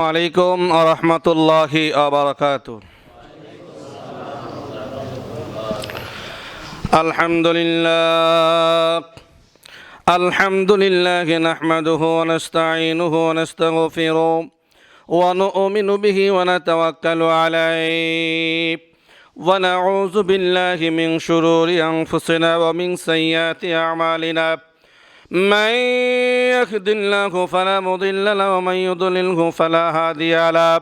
عليكم ورحمة الله وبركاته الحمد لله الحمد لله نحمده ونستعينه ونستغفره ونؤمن به ونتوكل عليه ونعوذ بالله من شرور أنفسنا ومن سيئات أعمالنا من يهد الله فلا مضل له ومن يضلله فلا هادي له.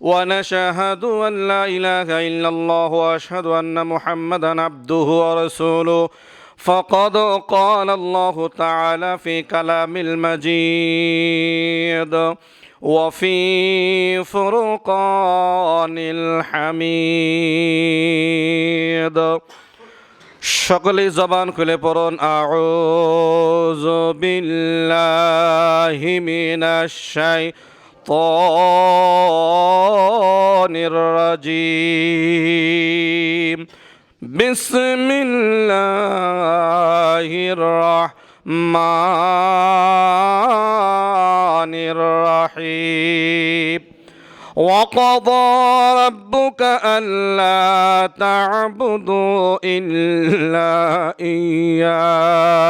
ونشهد أن لا إله إلا الله وأشهد أن محمدا عبده ورسوله. فقد قال الله تعالى في كلام المجيد وفي فرقان الحميد. সকলেই জবান খুলে পড়ুন আউযু বিল্লাহি মিনাশ শাইতানির রাজিম বিসমিল্লাহির রাহমানির রাহিম وقضى ربك ألا تعبدوا إلا إياه.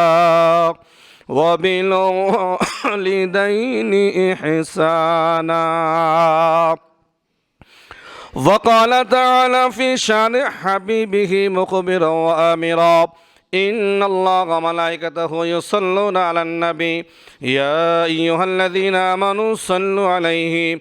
وبالوالدين إحسانا. وقال تعالى في شان حبيبه مخبرا وآمرا إن الله وملائكته يصلون على النبي. يا أيها الذين آمنوا صلوا عليه.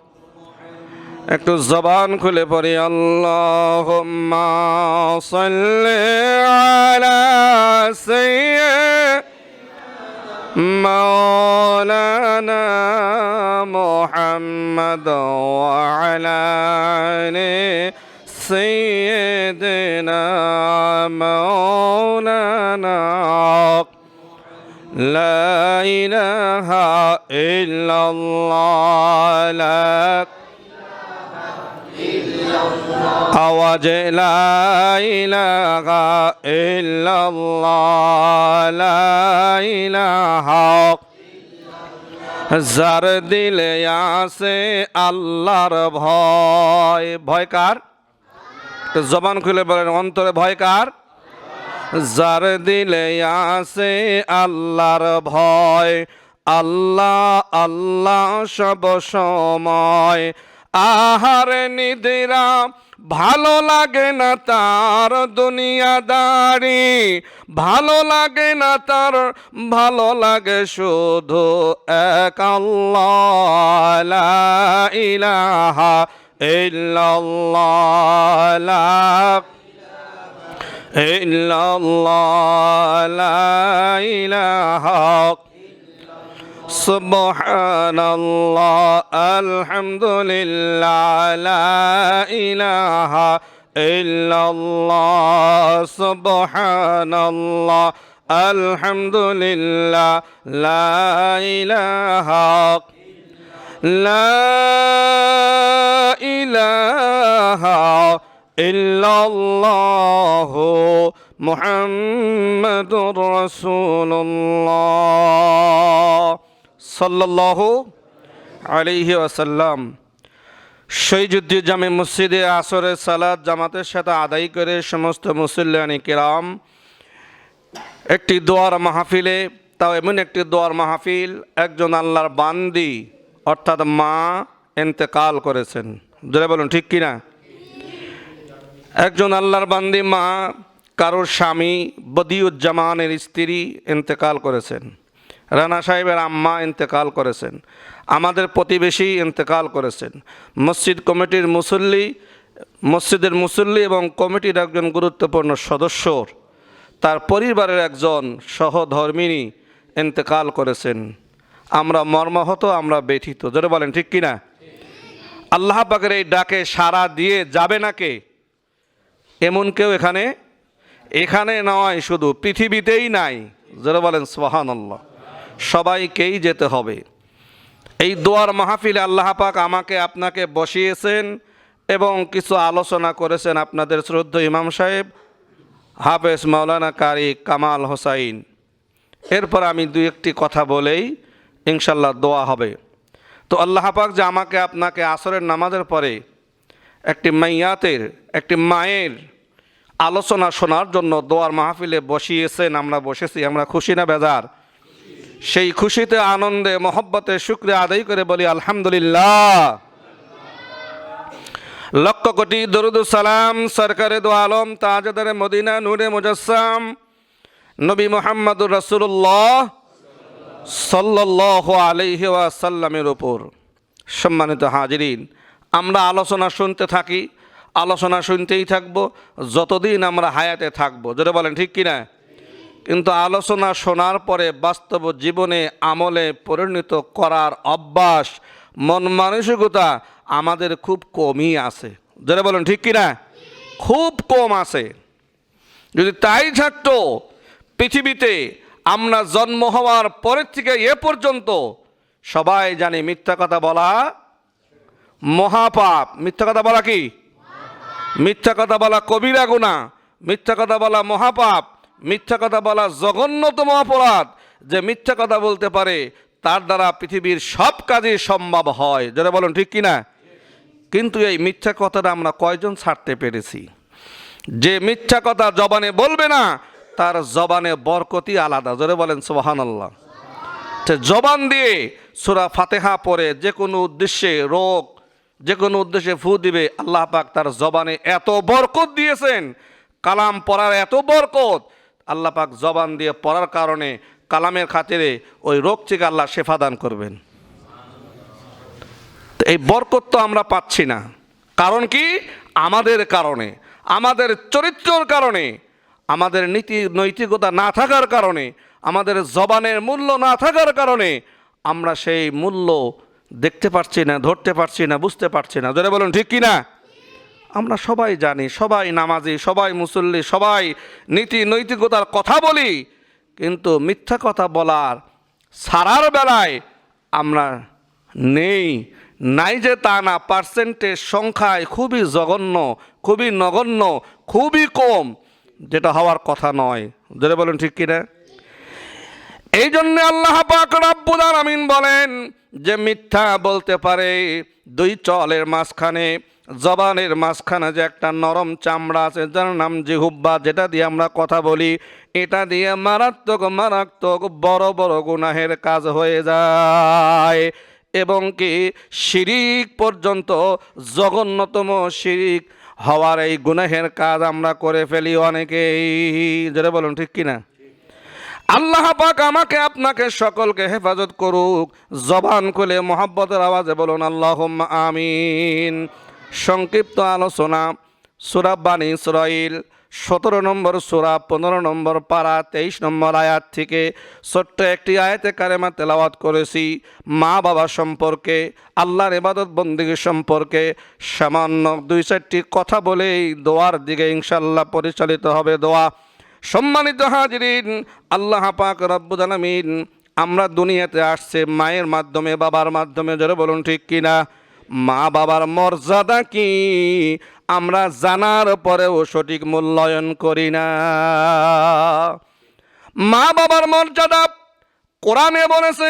একটু জবান খুলে পড়ি আল্লাহ সাল্লি আলা সাইয়্যিদ مولانا محمد وعلى آل سيدنا مولانا لا إله إلا الله لك আওয়াজ লা ইলাহা ইল্লাল্লাহ লা ইলাহা যার দিলে আছে আল্লাহর ভয়. ভয় কার? জবান খুলে বলেন, অন্তরে ভয় কার? যার দিলে আছে আল্লাহর ভয়। আল্লাহ আল্লাহ সব সময় আহার নিদিরা ভালো লাগে না তার দুনিয়াদারি। ভালো লাগে না তার, ভালো লাগে শুধু এক আল্লাহ ইলাহা ইল্লাল্লাহ ইল্লাল্লাহ ইলাহা سبحان الله الحمد لله لا إله إلا الله سبحان الله الحمد لله لا إله لا إله إلا الله محمد رسول الله. সাল্লাল্লাহু আলাইহি ওয়াসাল্লাম শহীদুদ্দি জামে মসজিদে আসরের সালাদ জামাতের সাথে আদায় করে সমস্ত মুসল্লানি কিরাম একটি দোয়ার মাহফিলে, তাও এমন একটি দোয়ার মাহফিল, একজন আল্লাহর বান্দি, অর্থাৎ মা এন্তেকাল করেছেন। জোরে বলুন, ঠিক কিনা? একজন আল্লাহর বান্দি মা, কারোর স্বামী বদিউজ্জামানের স্ত্রী ইন্তেকাল করেছেন। রানা সাহেবের আম্মা ইন্তেকাল করেছেন, আমাদের প্রতিবেশী ইন্তেকাল করেছেন। মসজিদ কমিটির মুসল্লি, মসজিদের মুসল্লি এবং কমিটির একজন গুরুত্বপূর্ণ সদস্যর তার পরিবারের একজন সহধর্মিনী ইন্তেকাল করেছেন। আমরা মর্মাহত, আমরা ব্যথিত। জোরে বলেন, ঠিক কিনা? আল্লাহ পাকের এই ডাকে সাড়া দিয়ে যাবে না কে? এমন কেউ এখানে? এখানে নয়, শুধু পৃথিবীতেই নাই। যারা বলেন সোহানাল্লাহ সবাইকেই যেতে হবে। এই দোয়ার মাহফিলে আল্লাহ পাক আমাকে, আপনাকে বসিয়েছেন এবং কিছু আলোচনা করেছেন আপনাদের শ্রদ্ধ ইমাম সাহেব, হাফেজ মাওলানা কারি কামাল হোসাইন। এরপর আমি দু একটি কথা বলেই ইনশাল্লাহ দোয়া হবে। তো আল্লাহ পাক যে আমাকে, আপনাকে আসরের নামাজের পরে একটি মাইয়াতের, একটি মায়ের আলোচনা শোনার জন্য দোয়ার মাহফিলে বসিয়েছেন, আমরা বসেছি, আমরা খুশি না, বেজার। সেই খুশিতে, আনন্দে, মহব্বতে শুক্রিয়া আদায় করে বলি, আলহামদুলিল্লাহ। লক্ষ কোটি সালাম, সরকারে দো আলম, তাজদার মদিনা, নূরে মুজাসসাম, নবী মোহাম্মদুর রসুল্লাহ সাল্লাহ আলহি ওয়াসাল্লামের উপর। সম্মানিত হাজিরিন, আমরা আলোচনা শুনতে থাকি, আলোচনা শুনতেই থাকব, যতদিন আমরা হায়াতে থাকব। যেটা বলেন, ঠিক কিনা? কিন্তু আলোচনা শোনার পরে বাস্তব জীবনে আমলে পরিণত করার অভ্যাস, মন মানসিকতা আমাদের খুব কমই আছে। যেটা বলেন, ঠিক কিনা? খুব কম আছে। যদি তাই থাকতো, পৃথিবীতে আমরা জন্ম হওয়ার পরের থেকে এ পর্যন্ত সবাই জানি মিথ্যা কথা বলা মহাপাপ। মিথ্যা কথা বলা কি? মিথ্যা কথা বলা কবিরা গুণা, মিথ্যা কথা বলা মহাপাপ। মিথ্যা কথা বলা জঘন্যতম অপরাধ। যে মিথ্যা কথা বলতে পারে, তার দ্বারা পৃথিবীর সব কাজই সম্ভব হয়। যেটা বলুন, ঠিক কিনা? কিন্তু এই মিথ্যা কথাটা আমরা কয়জন ছাড়তে পেরেছি? যে মিথ্যা কথা জবানে বলবে না, তার জবানে বরকতি আলাদা। জোরে বলেন সোহানাল্লাহ জবান দিয়ে সুরা ফাতেহা পরে যে কোনো উদ্দেশ্যে রোগ, যে কোনো উদ্দেশ্যে ফু দিবে, আল্লাহ পাক তার জবানে এত বরকত দিয়েছেন, কালাম পড়ার এত বরকত আল্লাহ পাক জবান দিয়ে পড়ার কারণে, কালামের খাতিরে ওই রোগ থেকে আল্লাহ শেফা দান করবেন। এই বরকত তো আমরা পাচ্ছি না। কারণ কি? আমাদের কারণে, আমাদের চরিত্রর কারণে, আমাদের নীতি, নৈতিকতা না থাকার কারণে, আমাদের জবানের মূল্য না থাকার কারণে আমরা সেই মূল্য দেখতে পারছি না, ধরতে পারছি না, বুঝতে পারছি না। যারা বলুন, ঠিক কি না আমরা সবাই জানি, সবাই নামাজি, সবাই মুসল্লি, সবাই নীতি নৈতিকতার কথা বলি, কিন্তু মিথ্যা কথা বলার সারার বেলায় আমরা নেই। নাই যে তা না পার্সেন্টেজ সংখ্যায় খুবই জঘন্য, খুবই নগণ্য, খুবই কম, যেটা হওয়ার কথা নয়। যেটা বলেন ঠিক কিনা? এই জন্য আল্লাহ পাক রাব্বুল আলামিন বলেন, যে মিথ্যা বলতে পারে দুই চলের মাঝখানে, জবানের মাঝখানে যে একটা নরম চামড়া আছে, যার নাম জিহুব্বা, যেটা দিয়ে আমরা কথা বলি, এটা দিয়ে মারাত্মক মারাত্মক, বড় বড় গুনাহের কাজ হয়ে যায়। এবং কি শিরিক পর্যন্ত, জঘন্যতম শিরিক হওয়ার এই গুনাহের কাজ আমরা করে ফেলি অনেকেই। যেটা বলুন, ঠিক কিনা? আল্লাহ পাক আমাকে আপনাকে সকলকে হেফাজত করুক। জবান খুলে মোহাব্বতের আওয়াজে বলুন আল্লাহ আমিন। সংক্ষিপ্ত আলোচনা, সুরা বানী ইসরাইল সতেরো নম্বর সুরা, পনেরো নম্বর পাড়া তেইশ নম্বর আয়াত থেকে ছোট্ট একটি আয়াতে কারেমা তেলাওয়াত করেছি। মা বাবা সম্পর্কে, আল্লাহর এবাদত বন্দিগি সম্পর্কে সামান্য দুই চারটি কথা বলেই দোয়ার দিকে ইনশাল্লাহ পরিচালিত হবে দোয়া। সম্মানিত হাজিরিন, আল্লাহ পাক রব্বুল আমরা দুনিয়াতে আসছে মায়ের মাধ্যমে, বাবার মাধ্যমে যারা বলুন ঠিক কিনা? মা বাবার মর্যাদা কি? আমরা জানার পরেও সঠিক মূল্যায়ন করি না। মা বাবার মর্যাদা কোরআনে বলেছে,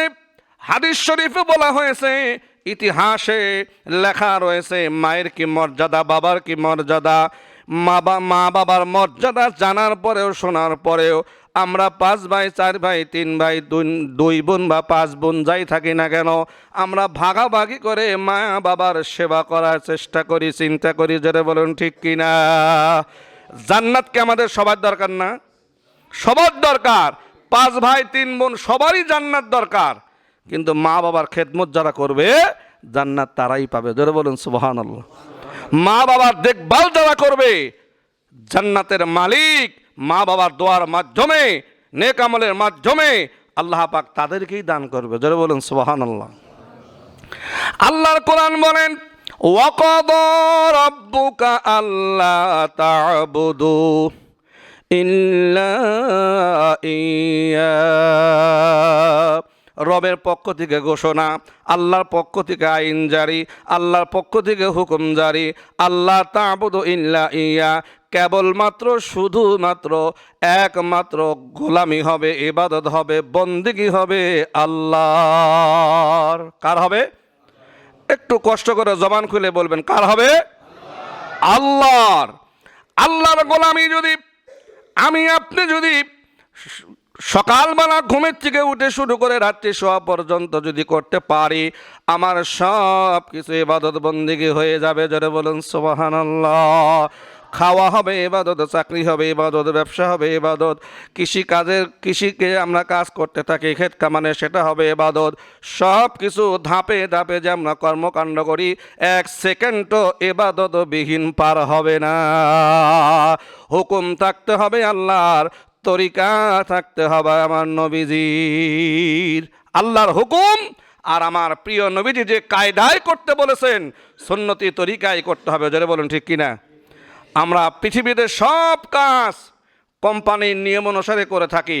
হাদিস শরীফে বলা হয়েছে, ইতিহাসে লেখা রয়েছে, মায়ের কি মর্যাদা, বাবার কি মর্যাদা? মা মা বাবার মর্যাদা জানার পরেও, শোনার পরেও আমরা পাঁচ ভাই, চার ভাই, তিন ভাই, দুই- বোন বা পাঁচ বোন যাই থাকি না কেন, আমরা ভাগাভাগি করে মা বাবার সেবা করার চেষ্টা করি, চিন্তা করি যেটা বলুন, ঠিক কিনা জান্নাতকে আমাদের সবার দরকার না? সবার দরকার। পাঁচ ভাই, তিন বোন সবারই জান্নাত দরকার। কিন্তু মা বাবার খেদমত যারা করবে, জান্নাত তারাই পাবে। ধরে বলুন সুবহান মা বাবার দেখভাল যারা করবে, জান্নাতের মালিক মা বাবার দোয়ার মাধ্যমে নেকামলের মাধ্যমে আল্লাহ পাক তাদেরকেই দান করবে। যারা বলেন সোহান আল্লাহ আল্লাহর কোরআন বলেন আল্লাহ ইল্লা ইয়া রবের পক্ষ থেকে ঘোষণা, আল্লাহর পক্ষ থেকে আইন জারি, আল্লাহর পক্ষ থেকে হুকুম জারি, আল্লাহ তাবুদ ইল্লা ইয়া, কেবলমাত্র শুধুমাত্র একমাত্র গোলামি হবে, ইবাদত হবে, বন্দিগি হবে আল্লাহর। কার হবে? একটু কষ্ট করে জবান খুলে বলবেন, কার হবে? আল্লাহর। আল্লাহর গোলামি যদি আমি, আপনি যদি সকালবেলা ঘুমের থেকে উঠে শুরু করে রাত্রি শোয়া পর্যন্ত যদি করতে পারি, আমার সব কিছু ইবাদত বন্দিগি হয়ে যাবে। যারা বলুন সোবাহান খাওয়া হবে এবাদত চাকরি হবে ইবাদত, ব্যবসা হবে এবাদত কৃষি কাজের কৃষিকে আমরা কাজ করতে থাকি, ক্ষেত কামানে সেটা হবে এবাদত সব কিছু ধাপে ধাপে যে আমরা কর্মকাণ্ড করি, এক সেকেন্ডও ইবাদত বিহীন পার হবে না। হুকুম থাকতে হবে আল্লাহর তরিকা থাকতে হবে আমার নবীজির। আল্লাহর হুকুম আর আমার প্রিয় নবীজি যে কায়দায় করতে বলেছেন, সুন্নতি তরিকায় করতে হবে যারা বলেন ঠিক কিনা? আমরা পৃথিবীতে সব কাজ কোম্পানির নিয়ম অনুসারে করে থাকি।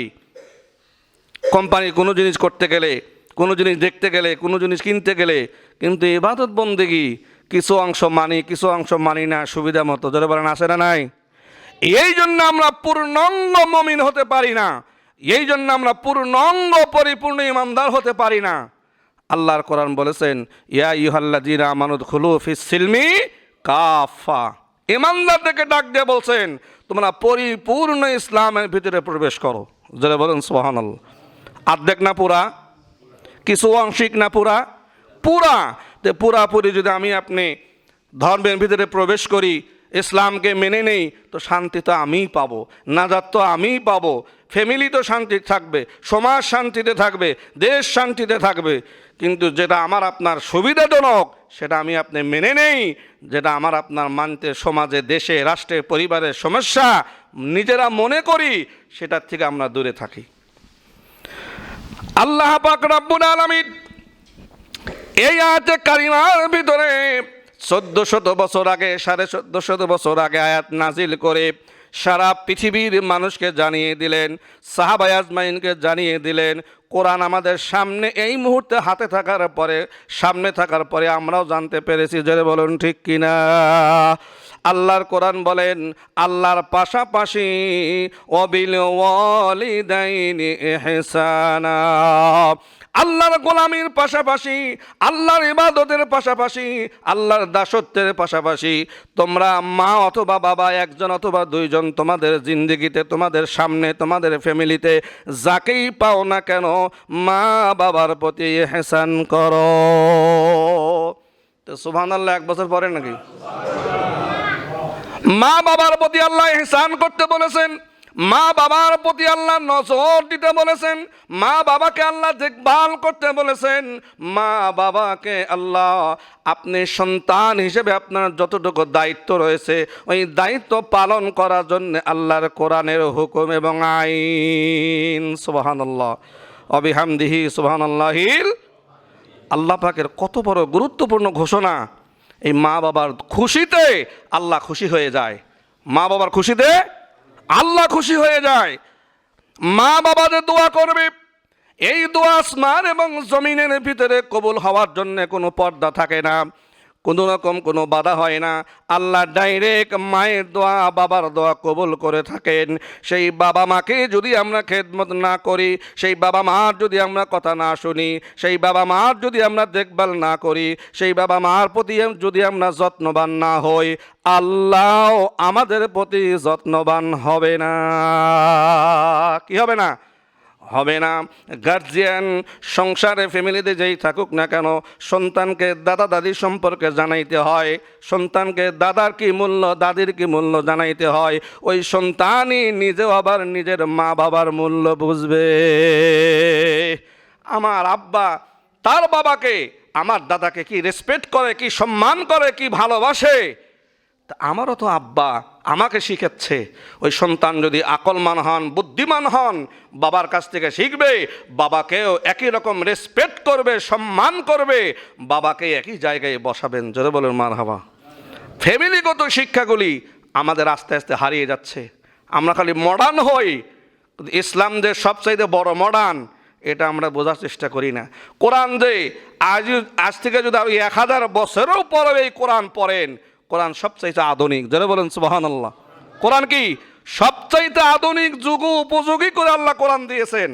কোম্পানির কোনো জিনিস করতে গেলে, কোনো জিনিস দেখতে গেলে, কোনো জিনিস কিনতে গেলে, কিন্তু ইবাদত বন্দেগি কিছু অংশ মানি, কিছু অংশ মানি না সুবিধা মতো যারা বলেন আসে না নাই? এই জন্য আমরা পূর্ণাঙ্গ মমিন হতে পারি না। এই জন্য আমরা পূর্ণাঙ্গ পরিপূর্ণ ইমানদার হতে পারি না। আল্লাহর কোরআন বলেছেন, ইয়া ইহাল্লা জিরা মানুদ খুলু ফিস সিলমি কাফা ইমানদারদেরকে ডাক দিয়ে বলছেন, তোমরা পরিপূর্ণ ইসলামের ভিতরে প্রবেশ করো। যারা বলেন সোহান আর্ধেক না পুরা? কিছু অংশিক না পুরা? পুরা! পুরাপুরি যদি আমি আপনি ধর্মের ভিতরে প্রবেশ করি ইসলামকে মেনে নেই, তো শান্তি তো আমিই পাবো। নাজাত তো আমিই পাবো। ফ্যামিলি তো শান্তি থাকবে, সমাজ শান্তিতে থাকবে, দেশ শান্তিতে থাকবে। কিন্তু যেটা আমার আপনার সুবিধাজনক, সেটা আমি আপনি মেনে নেই। যেটা আমার আপনার মানতে সমাজে, দেশে, রাষ্ট্রে পরিবারের সমস্যা, নিজেরা মনে করি, সেটার থেকে আমরা দূরে থাকি। আল্লাহ পাক রব্বুল আলামিন এই আয়াতে কারিমার ভিতরে চোদ্দ শত বছর আগে, সাড়ে চোদ্দ শত বছর আগে আয়াত নাজিল করে সারা পৃথিবীর মানুষকে জানিয়ে দিলেন সাহাবাই আজমাইনকে জানিয়ে দিলেন, কোরআন আমাদের সামনে এই মুহূর্তে হাতে থাকার পরে, সামনে থাকার পরে আমরাও জানতে পেরেছি যে বলুন ঠিক কিনা? আল্লাহর কোরআন বলেন, আল্লাহর পাশাপাশি অবিল ওয়ালিদাইনি ইহসানা। আল্লাহর গোলামির পাশাপাশি, আল্লাহর ইবাদতের পাশাপাশি, আল্লাহর দাসত্বের পাশাপাশি, তোমরা মা অথবা বাবা, একজন অথবা দুইজন তোমাদের জিন্দিগিতে, তোমাদের সামনে, তোমাদের ফ্যামিলিতে যাকেই পাও না কেন, মা বাবার প্রতি হেসান করো। তো সুবহান আল্লাহ এক বছর পরে নাকি? মা বাবার প্রতি আল্লাহ হেসান করতে বলেছেন। মা বাবার প্রতি আল্লাহ নজর দিতে বলেছেন, মা বাবাকে আল্লাহ দেখভাল করতে বলেছেন। মা বাবাকে আল্লাহ আপনি সন্তান হিসেবে আপনার যতটুকু দায়িত্ব রয়েছে, ওই দায়িত্ব পালন করার জন্য আল্লাহর কোরআনের হুকুম এবং আইন। সুবহানাল্লাহ। অবিহামদিহি সুবহানাল্লাহিল আল্লাহ পাকের কত বড় গুরুত্বপূর্ণ ঘোষণা, এই মা বাবার খুশিতে আল্লাহ খুশি হয়ে যায়। মা বাবার খুশিতে আল্লাহ খুশি হয়ে যায়। মা বাবা যে দোয়া করবে। এই দোয়া আসমান এবং জমিনের ভিতরে কবুল হওয়ার জন্য কোনো পর্দা থাকে না। কোনো রকম কোনো বাধা হয় না। আল্লাহ ডাইরেক্ট মায়ের দোয়া, বাবার দোয়া কবুল করে থাকেন। সেই বাবা মাকে যদি আমরা খেদমত না করি, সেই বাবা মার যদি আমরা কথা না শুনি, সেই বাবা মার যদি আমরা দেখভাল না করি, সেই বাবা মার প্রতি যদি আমরা যত্নবান না হই আল্লাহ আমাদের প্রতি যত্নবান হবে না। কি হবে না? হবে না। গার্জিয়ান সংসারে ফ্যামিলিতে যেই থাকুক না কেন, সন্তানকে দাদা দাদি সম্পর্কে জানাইতে হয়। সন্তানকে দাদার কি মূল্য, দাদির কি মূল্য জানাইতে হয়। ওই সন্তানই নিজেও আবার নিজের মা বাবার মূল্য বুঝবে। আমার আব্বা তার বাবাকে, আমার দাদাকে কি রেসপেক্ট করে, কি সম্মান করে, কি ভালোবাসে? তা আমারও তো আব্বা আমাকে শিখাচ্ছে ওই সন্তান যদি আকলমান হন, বুদ্ধিমান হন, বাবার কাছ থেকে শিখবে, বাবাকেও একই রকম রেসপেক্ট করবে, সম্মান করবে, বাবাকে একই জায়গায় বসাবেন। জোরে বলেন মার হাবা ফ্যামিলিগত শিক্ষাগুলি আমাদের আস্তে আস্তে হারিয়ে যাচ্ছে। আমরা খালি মডার্ন হই ইসলাম যে সবচাইতে বড় মডার্ন এটা আমরা বোঝার চেষ্টা করি না। কোরআন যে আজ আজ থেকে যদি আপনি এক হাজার বছরেও পরে এই কোরআন পড়েন কোরআন সবচাইতে আধুনিক। যারা বলেন সুবাহান আল্লাহ কোরআন কি? সবচাইতে আধুনিক যুগ উপযোগী করে আল্লাহ কোরআন দিয়েছেন।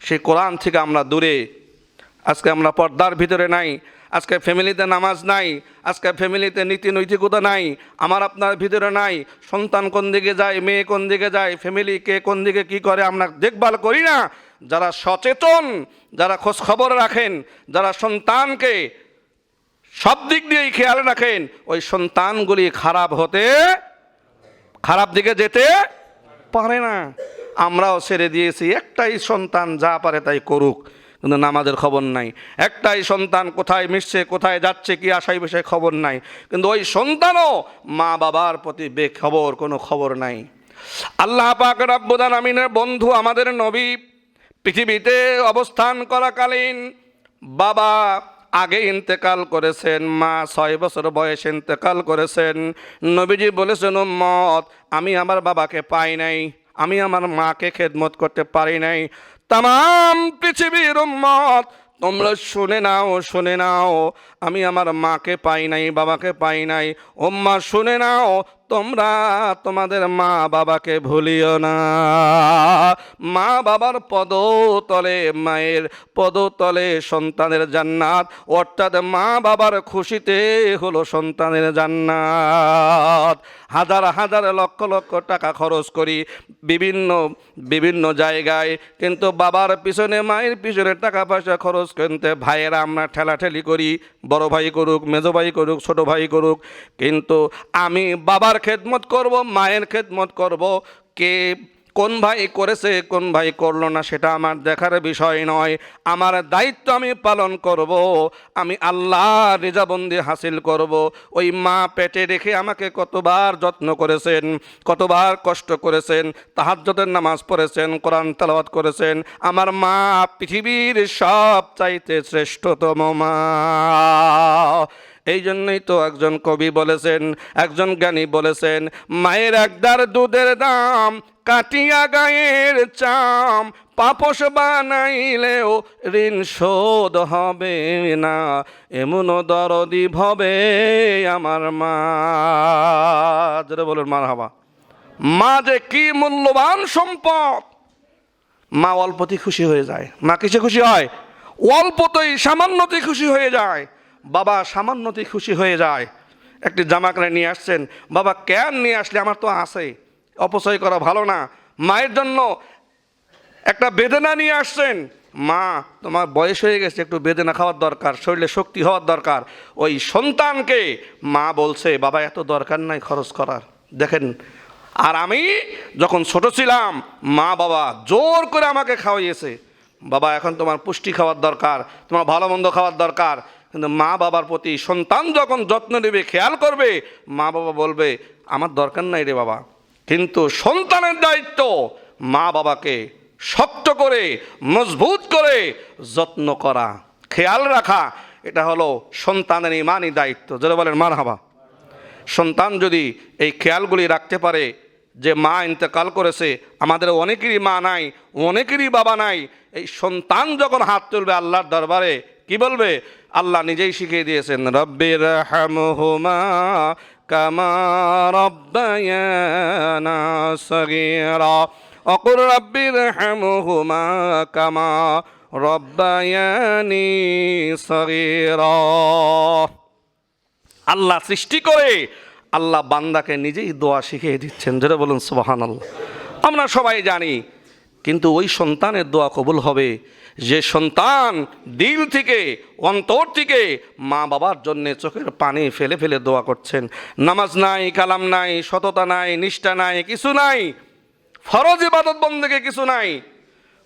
সেই কোরআন থেকে আমরা দূরে। আজকে আমরা পর্দার ভিতরে নাই। আজকে ফ্যামিলিতে নামাজ নাই। আজকে ফ্যামিলিতে নীতি নৈতিকতা নাই। আমার আপনার ভিতরে নাই। সন্তান কোন দিকে যায়, মেয়ে কোন দিকে যায়, ফ্যামিলি কে কোন দিকে কি করে, আমরা দেখভাল করি না। যারা সচেতন, যারা খোঁজ খবর রাখেন, যারা সন্তানকে সব দিক দিয়েই খেয়াল রাখেন, ওই সন্তানগুলি খারাপ হতে, খারাপ দিকে যেতে পারে না। আমরাও ছেড়ে দিয়েছি, একটাই সন্তান যা পারে তাই করুক, কিন্তু নামাজের খবর নাই। একটাই সন্তান কোথায় মিশছে, কোথায় যাচ্ছে, কি আশায় বিষয়ে খবর নাই। কিন্তু ওই সন্তানও মা বাবার প্রতি বেখবর, কোনো খবর নাই। আল্লাহ পাক রাব্বুল আমিনের বন্ধু, আমাদের নবী পৃথিবীতে অবস্থান করাকালীন বাবা আগে ইন্তেকাল করেছেন, মা ছয় বছর বয়সে ইন্তেকাল করেছেন। নবীজি বলেছেন মত আমি আমার বাবাকে পাই নাই, আমি আমার মাকে খেদমত করতে পারি নাই। তাম পৃথিবীর মত তোমরা শুনে নাও শুনে নাও, আমি আমার মাকে পাই নাই, বাবাকে পাই নাই। ওম্মা শুনে নাও তোমরা তোমাদের মা বাবাকে ভুলিও না। মা বাবার পদতলে, মায়ের পদতলে সন্তানের জান্নাত, অর্থাৎ মা বাবার খুশিতে হলো সন্তানের জান্নাত। হাজার হাজার লক্ষ লক্ষ টাকা খরচ করি বিভিন্ন বিভিন্ন জায়গায়, কিন্তু বাবার পিছনে, মায়ের পিছনে টাকা পয়সা খরচ করতে ভাইয়েরা আমরা ঠেলাঠেলি করি। বড় ভাই করুক, মেজো ভাই করুক, ছোট ভাই করুক, কিন্তু আমি বাবার খেদমত করব, মায়ের খেদমত করব। কে কোন ভাই করেছে, কোন ভাই করল না, সেটা আমার দেখার বিষয় নয়। আমার দায়িত্ব আমি পালন করব, আমি আল্লাহ রেজাবন্দি হাসিল করব। ওই মা পেটে রেখে আমাকে কতবার যত্ন করেছেন, কতবার কষ্ট করেছেন তাহাজ্জতের নামাজ পড়েছেন, কোরআন তালাওয়াত করেছেন। আমার মা পৃথিবীর সব চাইতে শ্রেষ্ঠতম মা। এই জন্যই তো একজন কবি বলেছেন, একজন জ্ঞানী বলেছেন, মায়ের একদার দুধের দাম কাটিয়া গায়ের চাম পাপস বানাইলেও ঋণ শোধ হবে না এমন দরদি ভবে আমার মা। বলুন মার হাবা মা যে কি মূল্যবান সম্পদ। মা অল্পতেই খুশি হয়ে যায়। মা কিসে খুশি হয়? অল্পতেই সামান্যতেই খুশি হয়ে যায়। বাবা সামান্যতেই খুশি হয়ে যায়। একটি জামা কাপড় নিয়ে আসছেন। বাবা ক্যান নিয়ে আসলে আমার তো আছে। অপচয় করা ভালো না। মায়ের জন্য একটা বেদনা নিয়ে আসছেন। মা, তোমার বয়স হয়ে গেছে, একটু বেদনা খাওয়ার দরকার, শরীরে শক্তি হওয়ার দরকার। ওই সন্তানকে মা বলছে, বাবা, এত দরকার নাই খরচ করার। দেখেন, আর আমি যখন ছোট ছিলাম, মা বাবা জোর করে আমাকে খাওয়াইয়েছে। বাবা, এখন তোমার পুষ্টি খাওয়ার দরকার, তোমার ভালো মন্দ খাওয়ার দরকার। কিন্তু মা বাবার প্রতি সন্তান যখন যত্ন নেবে, খেয়াল করবে, মা বাবা বলবে, আমার দরকার নাই রে বাবা। কিন্তু সন্তানের দায়িত্ব মা বাবাকে শক্ত করে, মজবুত করে যত্ন করা, খেয়াল রাখা, এটা হলো সন্তানের ইমানই দায়িত্ব। যেটা বলেন মার হাবা সন্তান যদি এই খেয়ালগুলি রাখতে পারে যে মা ইন্তেকাল করেছে, আমাদের অনেকেরই মা নাই, অনেকেরই বাবা নাই, এই সন্তান যখন হাত তুলবে আল্লাহর দরবারে কি বলবে? আল্লাহ নিজেই শিখিয়ে দিয়েছেন রব্বির হামহুমা কামা রব্বায়ানা সগীরা অকুর রব্বির হামহুমা কামা রব্বায়ানি সগীরা। আল্লাহ সৃষ্টি করে আল্লাহ বান্দাকে নিজেই দোয়া শিখিয়ে দিচ্ছেন যেটা বলুন সুবাহান আল্লাহ আমরা সবাই জানি, কিন্তু ওই সন্তানের দোয়া কবুল হবে যে সন্তান দিল থেকে, অন্তর থেকে মা বাবার জন্যে চোখের পানি ফেলে ফেলে দোয়া করছেন। নামাজ নাই, কালাম নাই, সততা নাই, নিষ্ঠা নাই, কিছু নাই। ফরজ ইবাদত বন্ধকে কিছু নাই।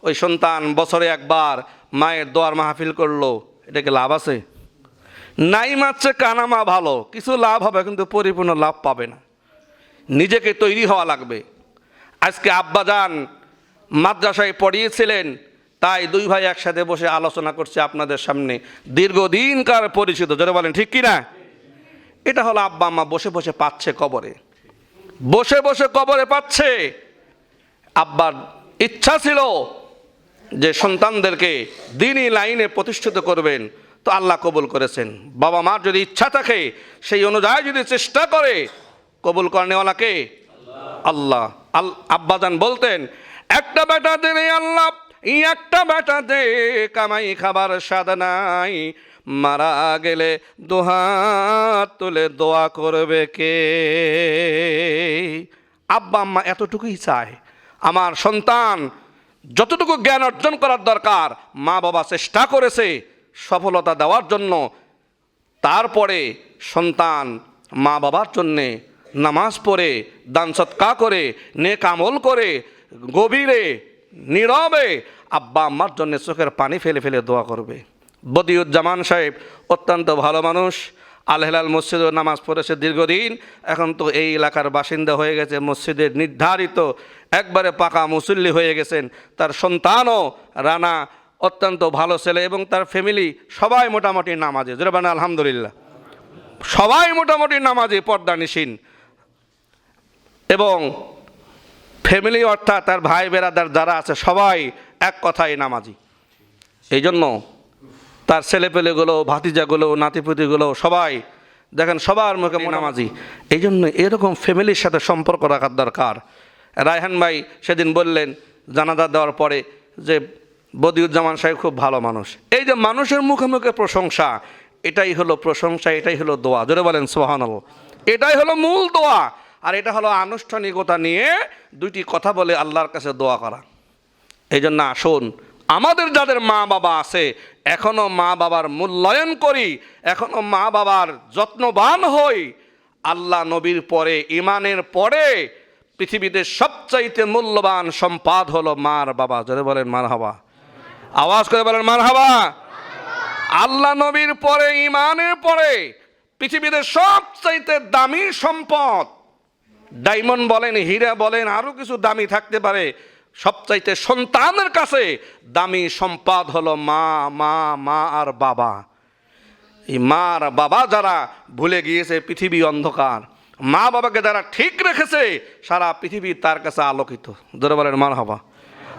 ওই সন্তান বছরে একবার মায়ের দোয়ার মাহফিল করল এটাকে লাভ আছে? নাই মারছে কানামা ভালো, কিছু লাভ হবে, কিন্তু পরিপূর্ণ লাভ পাবে না। নিজেকে তৈরি হওয়া লাগবে। আজকে আব্বাজান মাদ্রাসায় পড়িয়েছিলেন তাই দুই ভাই একসাথে বসে আলোচনা করছে আপনাদের সামনে। দীর্ঘদিনকার পরিচিত যারা বলেন, ঠিক কিনা? এটা হলো আব্বা আম্মা বসে বসে পাচ্ছে কবরে। বসে বসে কবরে পাচ্ছে। আব্বার ইচ্ছা ছিল যে সন্তানদেরকে দিনই লাইনে প্রতিষ্ঠিত করবেন, তো আল্লাহ কবুল করেছেন। বাবা মার যদি ইচ্ছা থাকে, সেই অনুযায়ী যদি চেষ্টা করে, কবুল করেনেওয়ালাকে আল্লাহ। আল আব্বাজান বলতেন, একটা বেটা দে রে আল্লাহ এই একটা বেটা দে, কামাই খাবার স্বাদ নাই। মারা গেলে দোহাত তুলে দোয়া করবে কে? আব্বা, আম্মা এতটুকুই চায়। আমার সন্তান যতটুকু জ্ঞান অর্জন করার দরকার মা বাবা চেষ্টা করেছে সফলতা দেওয়ার জন্য। তারপরে সন্তান মা বাবার জন্যে নামাজ পড়ে, দান সৎকা করে, নেক আমল করে, গভীরে নীরবে আব্বা আম্মার জন্য চোখের পানি ফেলে ফেলে দোয়া করবে। বদিউজ্জামান সাহেব অত্যন্ত ভালো মানুষ। আলহেলাল মসজিদে নামাজ পড়েছে দীর্ঘদিন। এখন তো এই এলাকার বাসিন্দা হয়ে গেছে মসজিদের নির্ধারিত, একবারে পাকা মুসল্লি হয়ে গেছেন। তার সন্তানও রানা, অত্যন্ত ভালো ছেলে এবং তার ফ্যামিলি সবাই মোটামুটি নামাজে। মানে আলহামদুলিল্লাহ। সবাই মোটামুটি নামাজে পর্দা নিশিন এবং ফ্যামিলি অর্থাৎ তার ভাই বেরাদার যারা আছে সবাই এক কথাই নামাজি। এই জন্য তার ছেলেপেলেগুলো ভাতিজাগুলো নাতিপুতিগুলো সবাই দেখেন সবার মুখে নামাজি। এই জন্য এরকম ফ্যামিলির সাথে সম্পর্ক রাখার দরকার। রায়হান ভাই সেদিন বললেন জানাজা দেওয়ার পরে যে বদিউজ্জামান সাহেব খুব ভালো মানুষ। এই যে মানুষের মুখে মুখে প্রশংসা এটাই হলো প্রশংসা এটাই হলো দোয়া। জোরে বলেন সোহানল এটাই হলো মূল দোয়া। আর এটা হলো আনুষ্ঠানিকতা নিয়ে দুইটি কথা বলে আল্লাহর কাছে দোয়া করা। এই জন্য আসুন, আমাদের যাদের মা বাবা আছে, এখনও মা বাবার মূল্যায়ন করি, এখনও মা বাবার যত্নবান হই, আল্লাহ নবীর পরে ইমানের পরে পৃথিবীতে সবচাইতে মূল্যবান সম্পাদ হলো মার বাবা। যদি বলেন মার হাবা আওয়াজ করে বলেন মার হাবা আল্লাহ নবীর পরে ইমানের পরে পৃথিবীতে সবচাইতে দামি সম্পদ ডায়মন্ড বলেন, হীরা বলেন আরও কিছু দামি থাকতে পারে। সবচাইতে সন্তানের কাছে দামি সম্পদ হলো মা মা মা আর বাবা। এই মা আর বাবা যারা ভুলে গিয়েছে, পৃথিবী অন্ধকার, মা বাবাকে যারা ঠিক রেখেছে, সারা পৃথিবী তার কাছে আলোকিত। ধরে বলেন মার হবা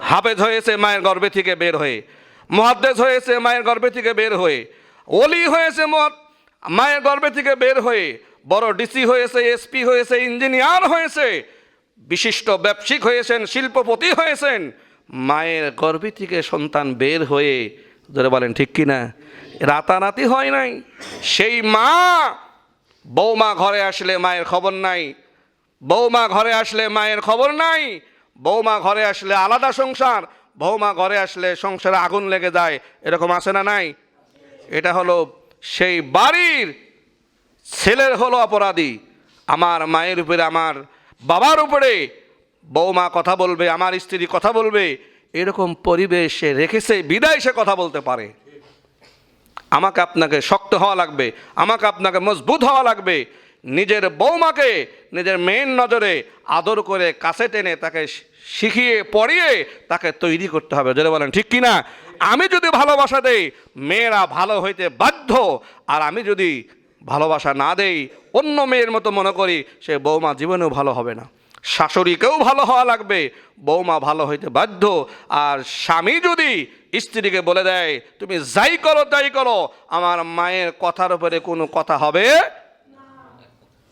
হাফেজ হয়েছে মায়ের গর্ভে থেকে বের হয়ে মহাদ্দেশ হয়েছে মায়ের গর্ভে থেকে বের হয়ে অলি হয়েছে মহাদ- মায়ের গর্ভে থেকে বের হয়ে বড় ডিসি হয়েছে, এসপি হয়েছে, ইঞ্জিনিয়ার হয়েছে, বিশিষ্ট ব্যবসায়িক হয়েছেন, শিল্পপতি হয়েছেন, মায়ের গর্ভে থেকে সন্তান বের হয়ে ধরে বলেন, ঠিক কিনা রাতারাতি হয় নাই। সেই মা, বৌমা ঘরে আসলে মায়ের খবর নাই। বৌমা ঘরে আসলে মায়ের খবর নাই। বৌমা ঘরে আসলে আলাদা সংসার। বৌমা ঘরে আসলে সংসারে আগুন লেগে যায়। এরকম আসে না নাই? এটা হলো সেই বাড়ির ছেলের হলো অপরাধী। আমার মায়ের উপরে, আমার বাবার উপরে বৌমা কথা বলবে, আমার স্ত্রী কথা বলবে, এরকম পরিবেশে রেখেছে, বিদায় সে কথা বলতে পারে। আমাকে আপনাকে শক্ত হওয়া লাগবে, আমাকে আপনাকে মজবুত হওয়া লাগবে। নিজের বৌমাকে নিজের মেন নজরে আদর করে কাছে টেনে তাকে শিখিয়ে, পড়িয়ে তাকে তৈরি করতে হবে। যদি বলেন, ঠিক কিনা? আমি যদি ভালোবাসা দেই, মেয়েরা ভালো হইতে বাধ্য। আর আমি যদি ভালোবাসা না দেই, অন্য মেয়ের মতো মনে করি, সে বৌমা জীবনেও ভালো হবে না। শাশুড়িকেও ভালো হওয়া লাগবে, বৌমা ভালো হইতে বাধ্য। আর স্বামী যদি স্ত্রীকে বলে দেয়, তুমি যাই করো, তাই করো, আমার মায়ের কথার উপরে কোনো কথা হবে?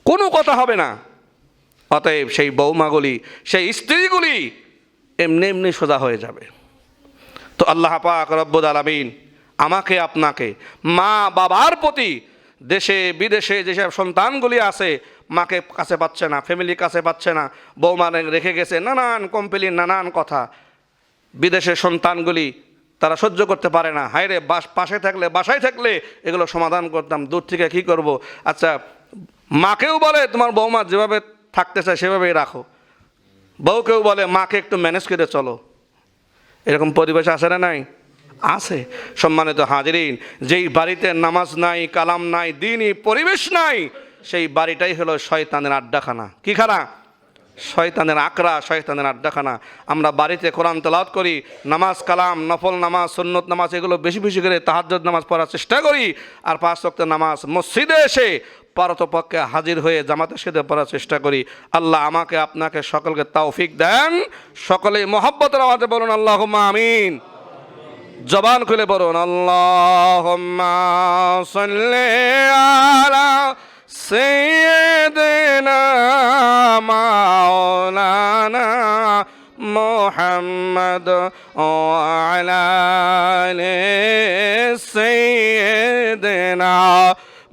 কোনো কথা হবে না। অতএব সেই বৌমাগুলি, সেই স্ত্রীগুলি এমনি এমনি সোজা হয়ে যাবে। তো আল্লাহ পাক রব্বুল আলমিন আমাকে, আপনাকে মা বাবার প্রতি দেশে, বিদেশে যেসব সন্তানগুলি আছে, মাকে কাছে পাচ্ছে না ফ্যামিলি কাছে পাচ্ছে না, বৌমা রেখে গেছে, নানান কমপ্লেন নানান কথা। বিদেশের সন্তানগুলি তারা সহ্য করতে পারে না। হায়রে, বাস, পাশে থাকলে, বাসায় থাকলে এগুলো সমাধান করতাম, দূর থেকে কি করব? আচ্ছা মাকেও বলে, তোমার বৌমা যেভাবে থাকতে চায়, সেভাবেই রাখো। বউকেও বলে, মাকে একটু ম্যানেজ করে চলো। এরকম পরিবেশ আসে না নাই? আছে। সম্মানিত হাজিরিন, যেই বাড়িতে নামাজ নাই, কালাম নাই, দিনই পরিবেশ নাই, সেই বাড়িটাই হলো শয়তানের আড্ডাখানা। কি খানা? শয়তানের আকরা শয়তানের আড্ডাখানা। আমরা বাড়িতে কোরআন তেলাওয়াত করি, নামাজ কালাম, নফল নামাজ, সুন্নত নামাজ, এগুলো বেশি বেশি করে তাহাজ্জুদ নামাজ পড়ার চেষ্টা করি, আর পাঁচ ওয়াক্ত নামাজ মসজিদে এসে পারতপক্ষে হাজির হয়ে জামাতের সাথে পড়ার চেষ্টা করি। আল্লাহ আমাকে, আপনাকে সকলকে তাওফিক দেন। সকলে মহব্বতের আওয়াজে বলুন আল্লাহ আমিন। জবান খুলে বলুন আল্লাহ আলা سيدنا مولانا محمد وعلى آل سيدنا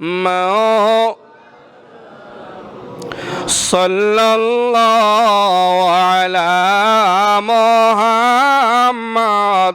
مو صلى الله على محمد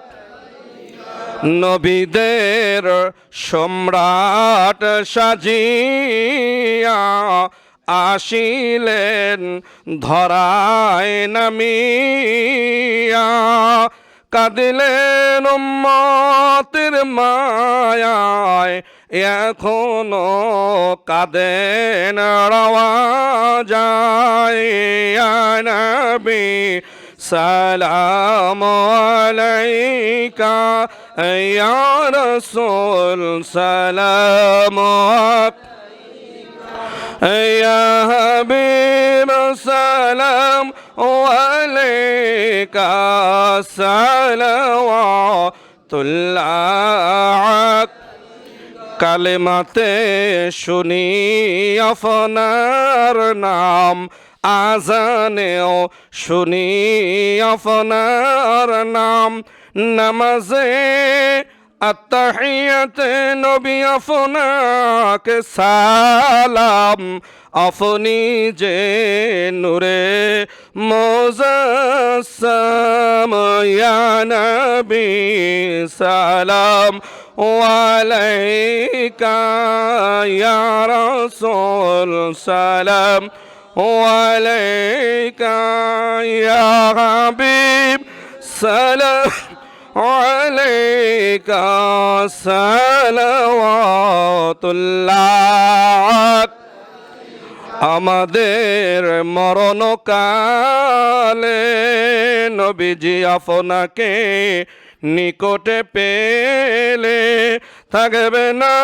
নবীদের সম্রাট সাজিয়া আসিলেন ধরায় নামিয়া। কাঁদিলেন উম্মতের মায়ায় এখনও কাঁদেন রওয়া যায়। নবী সালাম আলাইকা ইয়া রাসূল সালাম يا حبيب سلام عليك صلوات الله কালেমাতে শুনি আপনার নাম আজানেও শুনি আপনার নাম। নামাজে আত্মাহিয়াতে নবী আপনাকে সালাম। আপনি যে নূরে মোজাসাম ইয়া নবী, সালাম ওয়ালাইকা ইয়া রাসূল, সালাম। وعليك يا حبيب سلام عليك صلوات الله আমাদের মরণকালে নবীজি আপনাকে নিকটে পেলে থাকবে না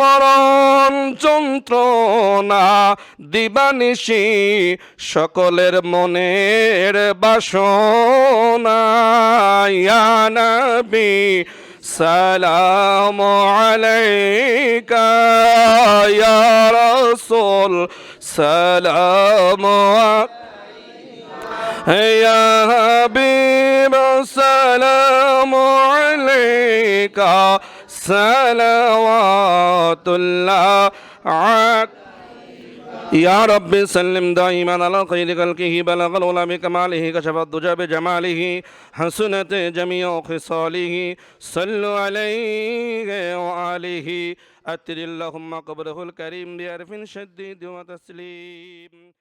মরণ যন্ত্রণা, দিবানিশি সকলের মনের বাসনা। সালাম আলাইকা, ইয়া রাসূল السلام یا حبیب السلام علیکہ سلوات اللہ عاق یا رب سلم دائما على خير خلقه، بلغ العلا بكماله، كشف الدجى بجماله، حسنت جميع خصاله. صلوا عليه وآلہ أتر اللهم قبره الكريم بعرف شديد وتسليم.